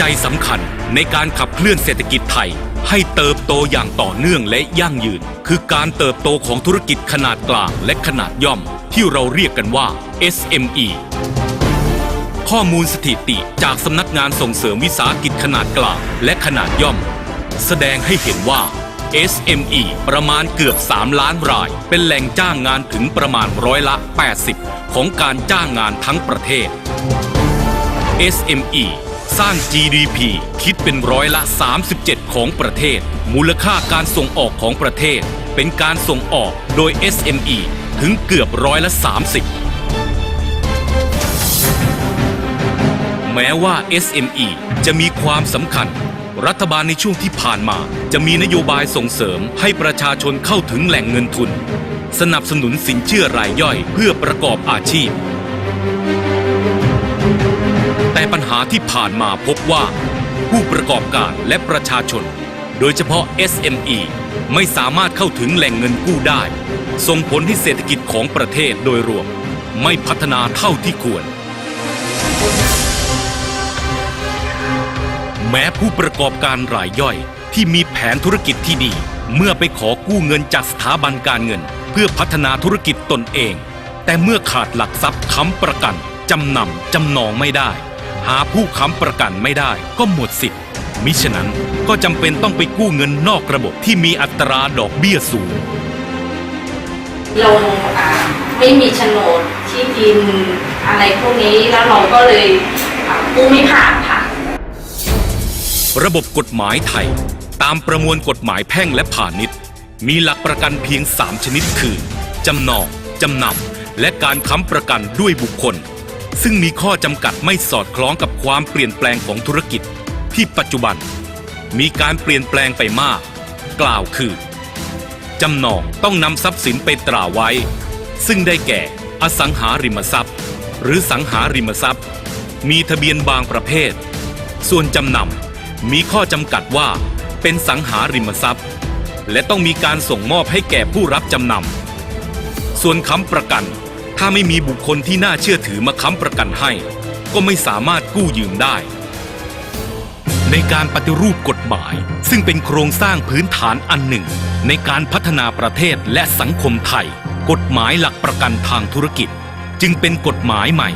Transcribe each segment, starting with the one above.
จัยสำคัญในการขับเคลื่อนเศรษฐกิจไทย ให้เติบโตอย่างต่อเนื่องและยั่งยืน คือการเติบโตของธุรกิจขนาดกลางและขนาดย่อม ที่เราเรียกกันว่า SME ข้อมูลสถิติจากสำนักงานส่งเสริมวิสาหกิจขนาดกลางและขนาดย่อม แสดงให้เห็นว่า SME ประมาณเกือบ 3 ล้านราย เป็นแหล่งจ้างงานถึงประมาณร้อยละ 80 ของการจ้างงานทั้งประเทศ SME สร้าง GDP คิดเป็นร้อยละ 37 ของประเทศ มูลค่าการส่งออกของประเทศ เป็นการส่งออกโดย SME ถึงเกือบร้อยละ 30 แม้ว่า SME จะมีความสำคัญ รัฐบาลในช่วงที่ผ่านมา จะมีนโยบายส่งเสริมให้ประชาชนเข้าถึงแหล่งเงินทุน สนับสนุนสินเชื่อรายย่อยเพื่อประกอบอาชีพ ปัญหาที่ผ่านมาพบว่า ผู้ประกอบการและประชาชน โดยเฉพาะ SME ไม่สามารถเข้าถึงแหล่งเงินกู้ได้ ส่งผลให้เศรษฐกิจของประเทศโดยรวม ไม่พัฒนาเท่าที่ควร แม้ผู้ประกอบการรายย่อยที่มีแผนธุรกิจที่ดี เมื่อไปขอกู้เงินจากสถาบันการเงิน เพื่อพัฒนาธุรกิจตนเอง แต่เมื่อขาดหลักทรัพย์ค้ำประกันจำนำจำนองไม่ได้ หาผู้ค้ำประกันไม่ได้ก็หมดสิทธิ์ มิฉะนั้นก็จำเป็นต้องไปกู้เงินนอกระบบที่มีอัตราดอกเบี้ยสูง เราอ่าไม่มีโฉนดที่ดินอะไรพวกนี้แล้วเราก็เลยอ่ากู้ไม่ผ่านค่ะ ระบบกฎหมายไทย ตามประมวลกฎหมายแพ่งและพาณิชย์ มีหลักประกันเพียง 3 ชนิดคือ จำนอง จำนำและการค้ำประกันด้วยบุคคล ซึ่งมีข้อจำกัดไม่สอดคล้องกับความเปลี่ยนแปลงของธุรกิจ ที่ปัจจุบัน มีการเปลี่ยนแปลงไปมาก กล่าวคือจำนองต้องนำทรัพย์สินไปตราไว้ ซึ่งได้แก่ อสังหาริมทรัพย์ หรือสังหาริมทรัพย์ มีทะเบียนบางประเภท ส่วนจำนำมีข้อจำกัดว่า เป็นสังหาริมทรัพย์ และต้องมีการส่งมอบให้แก่ผู้รับจำนำส่วนค้ำประกัน ถ้าไม่มีบุคคลที่น่าเชื่อถือมาค้ำประกันให้ ก็ไม่สามารถกู้ยืมได้ ในการปฏิรูปกฎหมาย ซึ่งเป็นโครงสร้างพื้นฐานอันหนึ่ง ในการพัฒนาประเทศและสังคมไทย กฎหมายหลักประกันทางธุรกิจ จึงเป็นกฎหมายใหม่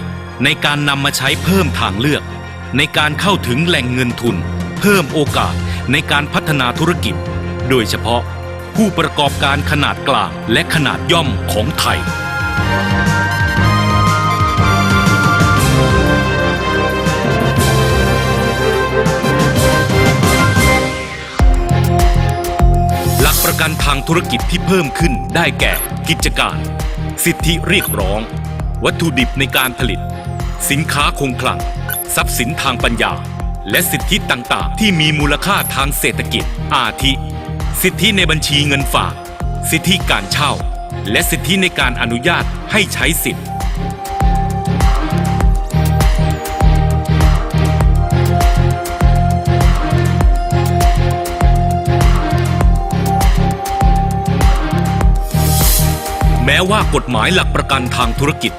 ในการนำมาใช้เพิ่มทางเลือก ในการเข้าถึงแหล่งเงินทุน เพิ่มโอกาสในการพัฒนาธุรกิจ โดยเฉพาะผู้ประกอบการขนาดกลางและขนาดย่อมของไทย กันทางธุรกิจที่เพิ่มขึ้นได้แก่ กิจการ สิทธิเรียกร้อง วัตถุดิบในการผลิต สินค้าคงคลัง ทรัพย์สินทางปัญญา และสิทธิต่างๆ ที่มีมูลค่าทางเศรษฐกิจ อาทิ สิทธิในบัญชีเงินฝาก สิทธิการเช่า และสิทธิในการอนุญาตให้ใช้สิทธิ ม้ว่ากฎหมายหลักประกันทางธุรกิจ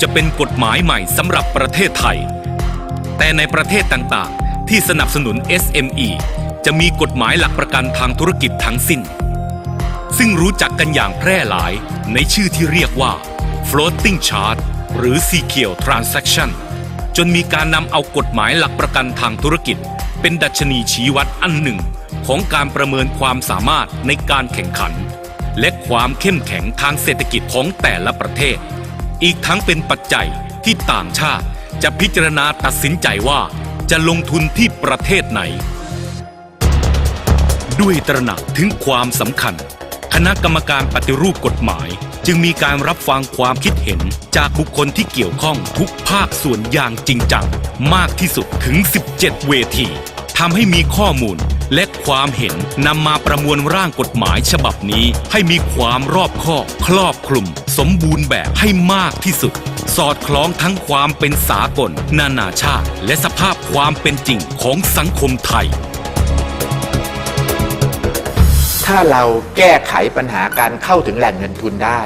จะเป็นกฎหมายใหม่สำหรับประเทศไทย แต่ในประเทศต่างๆ ที่สนับสนุน SME จะมีกฎหมายหลักประกันทางธุรกิจทั้งสิ้น ซึ่งรู้จักกันอย่างแพร่หลายในชื่อที่เรียกว่า floating chart หรือ secure transaction จนมีการนำเอากฎหมายหลักประกันทางธุรกิจ เป็นดัชนีชี้วัดอันหนึ่ง ของการประเมินความสามารถในการแข่งขัน และความเข้มแข็งทางเศรษฐกิจของแต่ละประเทศ อีกทั้งเป็นปัจจัยที่ต่างชาติจะพิจารณาตัดสินใจว่าจะลงทุนที่ประเทศไหน ด้วยตระหนักถึงความสำคัญ คณะกรรมการปฏิรูปกฎหมาย จึงมีการรับฟังความคิดเห็นจากบุคคลที่เกี่ยวข้องทุกภาคส่วนอย่างจริงจัง มากที่สุดถึง 17 เวทีทำให้มีข้อมูล และความเห็นนำมาประมวลร่างกฎหมายฉบับนี้ ให้มีความรอบคอบครอบคลุม สมบูรณ์แบบให้มากที่สุด สอดคล้องทั้งความเป็นสากล นานาชาติ และสภาพความเป็นจริงของสังคมไทยถ้าเราแก้ไขปัญหาการเข้าถึงแหล่งเงินทุนได้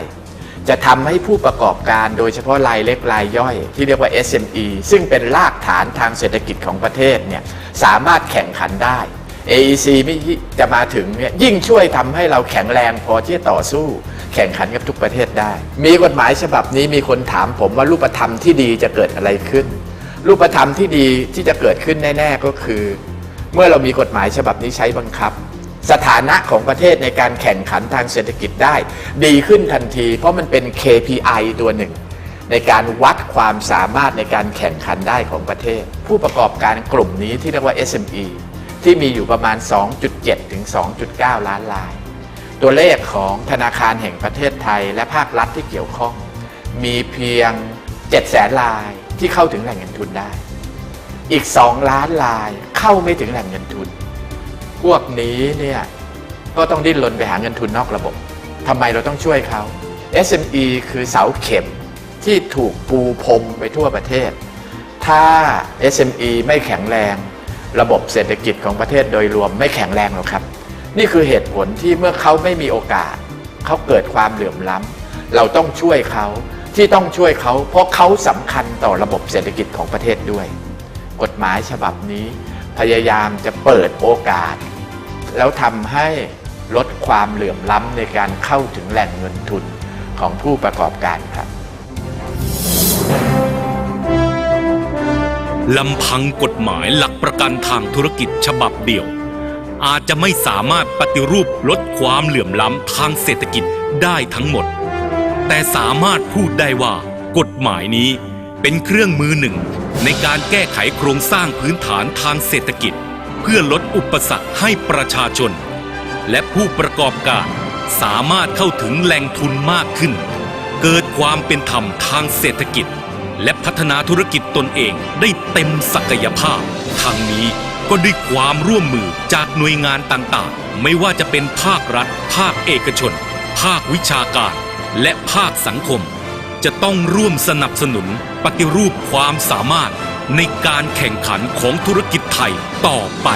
จะทำให้ผู้ประกอบการโดยเฉพาะรายเล็กรายย่อย ที่เรียกว่า SME ซึ่งเป็นรากฐานทางเศรษฐกิจของประเทศเนี่ยสามารถแข่งขันได้ AEC ไม่จะมาถึงเนี่ยยิ่งช่วยทำให้เราแข็งแรงพอที่จะต่อสู้ แข่งขันกับทุกประเทศได้ มีกฎหมายฉบับนี้มีคนถามผมว่ารูปธรรมที่ดีจะเกิดอะไรขึ้น รูปธรรมที่ดีที่จะเกิดขึ้นแน่ ๆ ก็คือ เมื่อเรามีกฎหมายฉบับนี้ใช้บังคับ สถานะของประเทศในการแข่งขันทางเศรษฐกิจได้ ดีขึ้นทันที เพราะมันเป็น KPI ตัวหนึ่งในการวัดความสามารถในการแข่งขันได้ของประเทศ ผู้ประกอบการกลุ่มนี้ที่เรียกว่า SME ที่มีอยู่ประมาณ 2.7 ถึง 2.9 ล้านราย ตัวเลขของธนาคารแห่งประเทศไทยและภาครัฐที่เกี่ยวข้อง มีเพียง 7 แสนรายที่เข้าถึงแหล่งเงินทุนได้ อีก 2 ล้านรายเข้าไม่ถึงแหล่งเงินทุน พวกนี้เนี่ยก็ต้องดิ้นรนไปหาเงินทุนนอกระบบทำไมเราต้องช่วยเขา SME คือเสาเข็มที่ถูกปูพรมไปทั่วประเทศ ถ้า SME ไม่แข็งแรง ระบบเศรษฐกิจของประเทศโดยรวมไม่แข็งแรงหรอกครับ นี่คือเหตุผลที่เมื่อเขาไม่มีโอกาส เขาเกิดความเหลื่อมล้ำเราต้องช่วยเขาที่ต้องช่วยเขาเพราะเขาสำคัญต่อระบบเศรษฐกิจของประเทศด้วย กฎหมายฉบับนี้ พยายามจะเปิดโอกาส แล้วทำให้ลดความเหลื่อมล้ำในการเข้าถึงแหล่งเงินทุนของผู้ประกอบการครับ ลำพังกฎหมายหลักประกันทางธุรกิจฉบับเดียว อาจจะไม่สามารถปฏิรูปลดความเหลื่อมล้ำทางเศรษฐกิจได้ทั้งหมด แต่สามารถพูดได้ว่ากฎหมายนี้เป็นเครื่องมือหนึ่ง ในการแก้ไขโครงสร้างพื้นฐานทางเศรษฐกิจ เพื่อลดอุปสรรคให้ประชาชน และผู้ประกอบการสามารถเข้าถึงแหล่งทุนมากขึ้น เกิดความเป็นธรรมทางเศรษฐกิจ และพัฒนาธุรกิจตนเองได้เต็มศักยภาพ ทางนี้ก็ด้วยความร่วมมือจากหน่วยงานต่างๆ ไม่ว่าจะเป็นภาครัฐ ภาคเอกชน ภาควิชาการ และภาคสังคม จะต้องร่วมสนับสนุนปฏิรูปความสามารถในการแข่งขันของธุรกิจไทยต่อไป